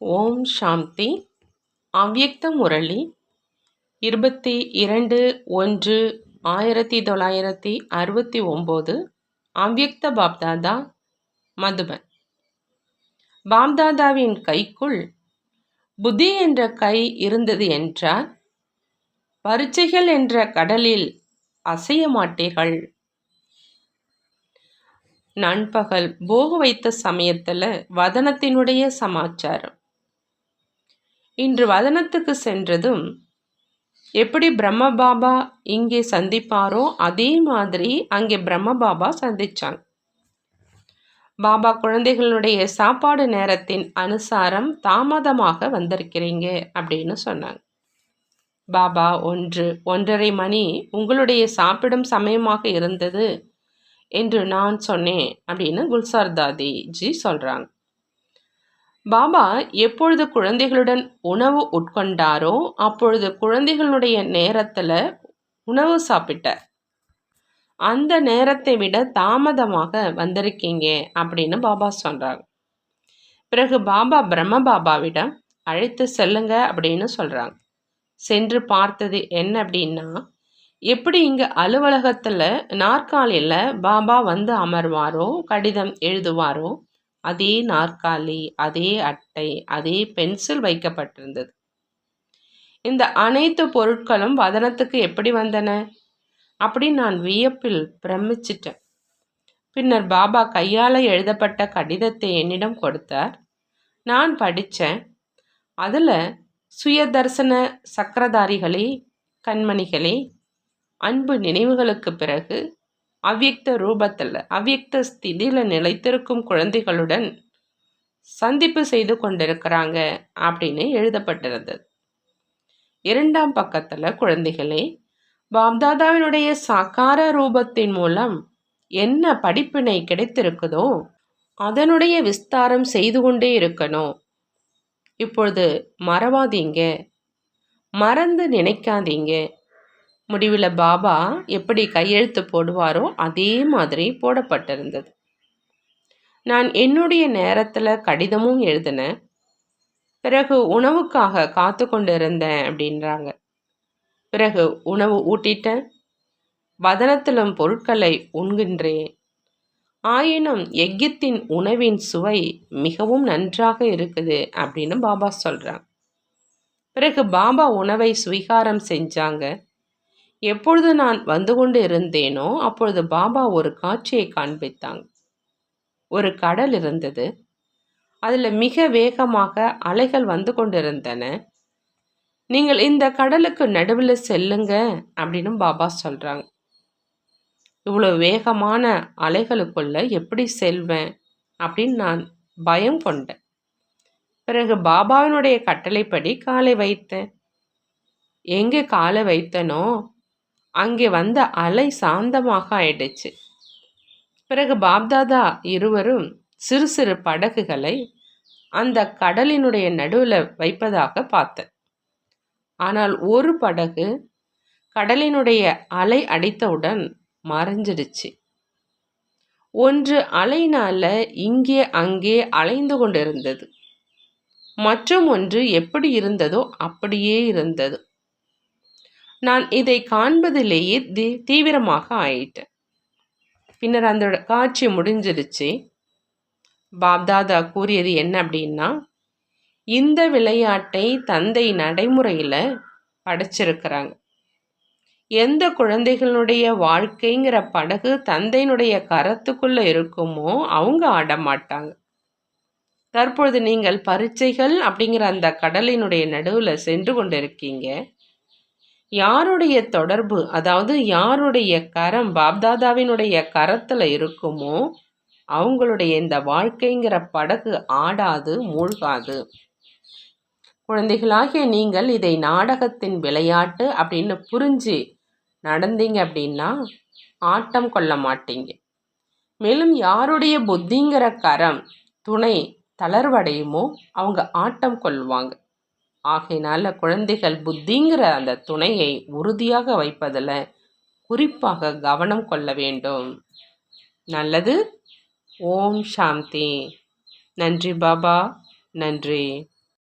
ஓம் சாந்தி. அவ்யக்த முரளி. இருபத்தி இரண்டு ஒன்று ஆயிரத்தி தொள்ளாயிரத்தி அறுபத்தி ஒம்பது. அவ்யக்த பாப்தாதா மதுபன். பாப்தாதாவின் கைக்குள் புத்தி என்ற கை இருந்தது என்றால் பரீட்சைகள் என்ற கடலில் அசைய மாட்டீர்கள். நண்பகல் போக வைத்த சமயத்தில் வதனத்தினுடைய சமாச்சாரம். இன்று வதனத்துக்கு சென்றதும் எப்படி பிரம்ம பாபா இங்கே சந்திப்பாரோ அதே மாதிரி அங்கே பிரம்ம பாபா சந்திச்சாங்க பாபா குழந்தைகளுடைய சாப்பாடு நேரத்தின் அனுசாரம் தாமதமாக வந்திருக்கிறீங்க அப்படின்னு சொன்னாங்க. பாபா ஒன்று ஒன்றரை மணி உங்களுடைய சாப்பிடும் சமயமாக இருந்தது என்று நான் சொன்னேன் அப்படின்னு குல்சார் தாதி ஜி சொல்கிறாங்க பாபா எப்பொழுது குழந்தைகளுடன் உணவு உட்கொண்டாரோ அப்பொழுது குழந்தைகளுடைய நேரத்தில் உணவு சாப்பிட்டார். அந்த நேரத்தை விட தாமதமாக வந்திருக்கீங்க அப்படின்னு பாபா சொல்கிறாங்க பிறகு பாபா பிரம்ம பாபாவிடம் அழைத்து செல்லுங்க அப்படின்னு சொல்கிறாங்க சென்று பார்த்தது என்ன அப்படின்னா எப்படி இங்கே அலுவலகத்தில் நாற்காலியில் பாபா வந்து அமர்வாரோ கடிதம் எழுதுவாரோ அதே நாற்காலி அதே அட்டை அதே பென்சில் வைக்கப்பட்டிருந்தது. இந்த அனைத்து பொருட்களும் வதனத்துக்கு எப்படி வந்தன? அப்படி நான் வியப்பில் பிரமிச்சிட்டேன். பின்னர் பாபா கையால் எழுதப்பட்ட கடிதத்தை என்னிடம் கொடுத்தார். நான் படித்தேன் அதில் சுயதர்சன சக்கரதாரிகளே கண்மணிகளே அன்பு நினைவுகளுக்கு பிறகு அவ்யக்த ரூபத்தில் அவ்யக்த ஸ்திதியில் நிலைத்திருக்கும் குழந்தைகளுடன் சந்திப்பு செய்து கொண்டிருக்கிறாங்க அப்படின்னு எழுதப்பட்டிருந்தது. இரண்டாம் பக்கத்தில் குழந்தைகளே பாப்தாதாவினுடைய சாக்கார ரூபத்தின் மூலம் என்ன படிப்பினை கிடைத்திருக்குதோ அதனுடைய விஸ்தாரம் செய்து கொண்டே இருக்கணும். இப்பொழுது மறவாதீங்க. மறந்து நினைக்காதீங்க. முடிவில் பாபா எப்படி கையெழுத்து போடுவாரோ அதே மாதிரி போடப்பட்டிருந்தது. நான் என்னுடைய நேரத்தில் கடிதமும் எழுதினேன். பிறகு உணவுக்காக காத்து கொண்டு இருந்தேன் அப்படின்றாங்க. பிறகு உணவு ஊட்டிட்டேன். வதனத்திலும் பொருட்களை உண்கின்றேன். ஆயினும் எக்கியத்தின் உணவின் சுவை மிகவும் நன்றாக இருக்குது அப்படின்னு பாபா சொல்கிறாங்க பிறகு பாபா உணவை சுவீகாரம் செஞ்சாங்க. எப்பொழுது நான் வந்து கொண்டு இருந்தேனோ அப்பொழுது பாபா ஒரு காட்சியை காண்பித்தாங்க. ஒரு கடல் இருந்தது. அதில் மிக வேகமாக அலைகள் வந்து கொண்டிருந்தன. நீங்கள் இந்த கடலுக்கு நடுவில் செல்லுங்க அப்படின்னு பாபா சொல்கிறாங்க இவ்வளோ வேகமான அலைகளுக்குள்ள எப்படி செல்வேன்? அப்படின்னு நான் பயம் கொண்டேன். பிறகு பாபாவினுடைய கட்டளைப்படி காலை வைத்தேன். எங்கே காலை வைத்தனோ அங்கே வந்த அலை சாந்தமாக ஆயிடுச்சு. பிறகு பாப்தாதா இருவரும் சிறு சிறு படகுகளை அந்த கடலினுடைய நடுவில் வைப்பதாக பார்த்தேன். ஆனால் ஒரு படகு கடலினுடைய அலை அடித்தவுடன் மறைஞ்சிடுச்சு. ஒன்று அலைனால இங்கே அங்கே அலைந்து கொண்டிருந்தது. மற்றும் ஒன்று எப்படி இருந்ததோ அப்படியே இருந்தது. நான் இதை காண்பதிலேயே தீ தீவிரமாக ஆயிட்டேன். பின்னர் அந்த காட்சி முடிஞ்சிருச்சு. பாப்தாதா கூறியது என்ன அப்படின்னா இந்த விளையாட்டை தந்தை நடைமுறையில் படைச்சிருக்கிறாங்க. எந்த குழந்தைகளுடைய வாழ்க்கைங்கிற படகு தந்தையினுடைய கரத்துக்குள்ளே இருக்குமோ அவங்க ஆட மாட்டாங்க தற்பொழுது நீங்கள் பரீட்சைகள் அப்படிங்கிற அந்த கடலினுடைய நடுவில் சென்று கொண்டிருக்கீங்க. யாருடைய தொடர்பு அதாவது யாருடைய கரம் பாப்தாதாவினுடைய கரத்தில் இருக்குமோ அவங்களுடைய இந்த வாழ்க்கைங்கிற படகு ஆடாது மூழ்காது. குழந்தைகளாகிய நீங்கள் இதை நாடகத்தின் விளையாட்டு அப்படின்னு புரிஞ்சு நடந்தீங்க அப்படின்னா ஆட்டம் கொள்ள மாட்டீங்க. மேலும் யாருடைய புத்திங்கிற கரம் துணை தளர்வடையுமோ அவங்க ஆட்டம் கொள்வாங்க. ஆகையினால குழந்தைகள் புத்திங்கிற அந்த துணையை உறுதியாக வைப்பதில் குறிப்பாக கவனம் கொள்ள வேண்டும். நல்லது. ஓம் சாந்தி. நன்றி பாபா. நன்றி.